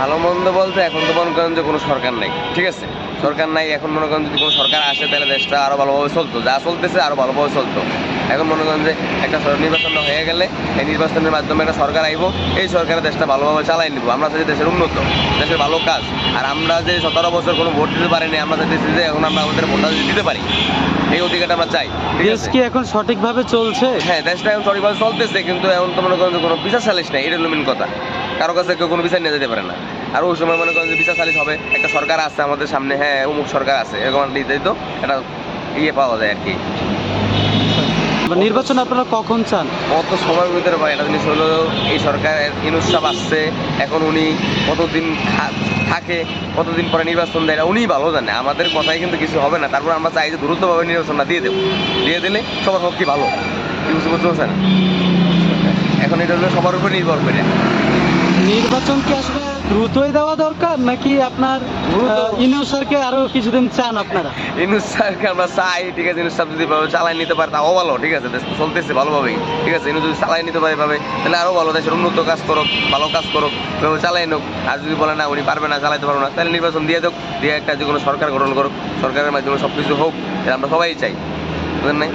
ভালো মন্দ বলতে এখন তো মনে করেন যে কোনো সরকার নাই ঠিক আছে? সরকার নাই এখন মনে করেন যদি কোনো সরকার আসে তাহলে দেশটা আরও ভালোভাবে চলতো। যা চলতেছে আরও ভালোভাবে চলতো। এখন মনে করেন যে একটা নির্বাচন হয়ে গেলে এই নির্বাচনের মাধ্যমে একটা সরকার আইব এই সরকারের দেশটা ভালোভাবে চালাই নিব। আমরা চাই দেশের উন্নত দেশের ভালো কাজ। আর আমরা যে সতেরো বছর কোনো ভোট দিতে পারিনি আমরা চাইতেছি যে এখন আমরা আমাদের ভোটটা দিতে পারি এই অধিকারটা আমরা চাই দেশ কি এখন সঠিকভাবে চলছে? হ্যাঁ দেশটা এখন সঠিকভাবে চলতেছে কিন্তু এখন তো মনে করেন যে কোনো বিচার সালিশ নাই এটা হলো মেন কথা। কারও কাছে কেউ কোনো বিচার নিয়ে যেতে পারে না। আর ওই সময় মনে করেন যে বিচার সালিশ হবে একটা সরকার আছে আমাদের সামনে হ্যাঁ অমুক সরকার আছে এরকম একটা দিতে তো একটা ইয়ে পাওয়া যায় আর কি। নির্বাচন আপনারা কখন চান? কত সময়ের ভিতরে ভাই একটা জিনিস হলো এই সরকারের ইনুসাব আসছে এখন উনি কতদিন থাকে কতদিন পরে নির্বাচন দেয় এটা উনিই ভালো জানে। আমাদের কথাই কিন্তু কিছু হবে না তারপর আমরা চাই যে দ্রুতভাবে নির্বাচনটা দিয়ে দেবো। দিয়ে দিলে সবার পক্ষে ভালো। বুঝতে বুঝতে পারছেন? এখন এটা হলো সবার উপর নির্ভর করে। নির্বাচন কি আসলে দ্রুতই দেওয়া দরকার? নাকি আপনার। ইনু স্যারকে আরও কিছুদিন চান আপনারা? ইনুস স্যারকে আমরা চাই ঠিক আছে ইনুস স্যার যদি ভাবে চালাই নিতে পারে তাও ভালো ঠিক আছে দেশ চলতেছে ভালোভাবেই ঠিক আছে ইনু যদি চালাই নিতে পারে ভাবে তাহলে আরও ভালো দেশের উন্নত কাজ করুক ভালো কাজ করুক এভাবে চালাই নোক। আর যদি বলে না উনি পারবে না চালাইতে পারব না তাহলে নির্বাচন দিয়ে দেখ দিয়ে একটা যে কোনো সরকার গঠন করুক সরকারের মাধ্যমে সব কিছু হোক আমরা সবাই চাই বুঝলেন নাই?